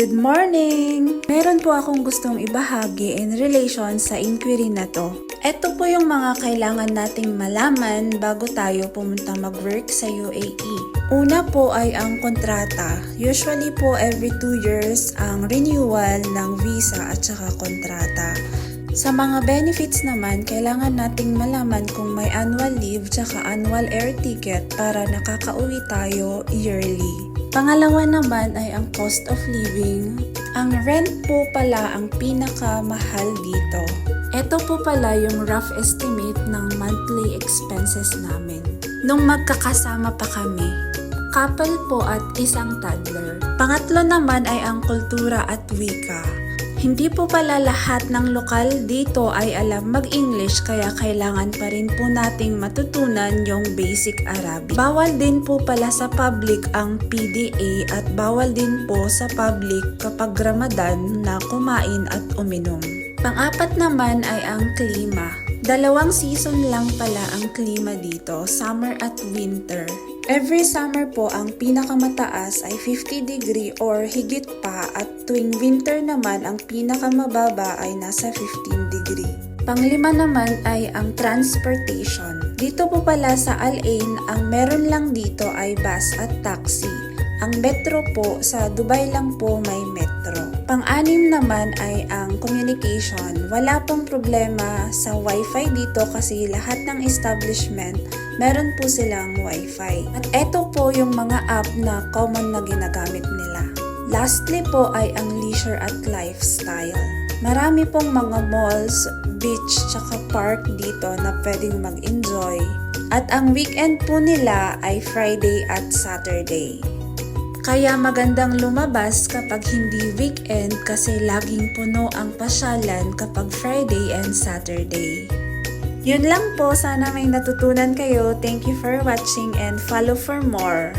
Good morning! Meron po akong gustong ibahagi in relation sa inquiry na to. Ito po yung mga kailangan nating malaman bago tayo pumunta mag-work sa UAE. Una po ay ang kontrata. Usually po every 2 years ang renewal ng visa at saka kontrata. Sa mga benefits naman, kailangan nating malaman kung may annual leave tsaka annual air ticket para nakakauwi tayo yearly. Pangalawa naman ay ang cost of living. Ang rent po pala ang pinakamahal dito. Ito po pala yung rough estimate ng monthly expenses namin. Nung magkakasama pa kami, couple po at isang toddler. Pangatlo naman ay ang kultura at wika. Hindi po pala lahat ng lokal dito ay alam mag-English kaya kailangan pa rin po nating matutunan yung basic Arabic. Bawal din po pala sa public ang PDA at bawal din po sa public kapag Ramadan na kumain at uminom. Pang-apat naman ay ang klima. Dalawang season lang pala ang klima dito, summer at winter. Every summer po ang pinakamataas ay 50 degree or higit pa at tuwing winter naman ang pinakamababa ay nasa 15 degree. Panglima naman ay ang transportation. Dito po pala sa Al Ain, ang meron lang dito ay bus at taxi. Ang metro po, sa Dubai lang po may metro. Pang-anim naman ay ang communication. Wala pong problema sa wifi dito kasi lahat ng establishment meron po silang wifi. At eto po yung mga app na common na ginagamit nila. Lastly po ay ang leisure at lifestyle. Marami pong mga malls, beach, tsaka park dito na pwedeng mag-enjoy. At ang weekend po nila ay Friday at Saturday. Kaya magandang lumabas kapag hindi weekend kasi laging puno ang pasyalan kapag Friday and Saturday. Yun lang po, sana may natutunan kayo. Thank you for watching and follow for more.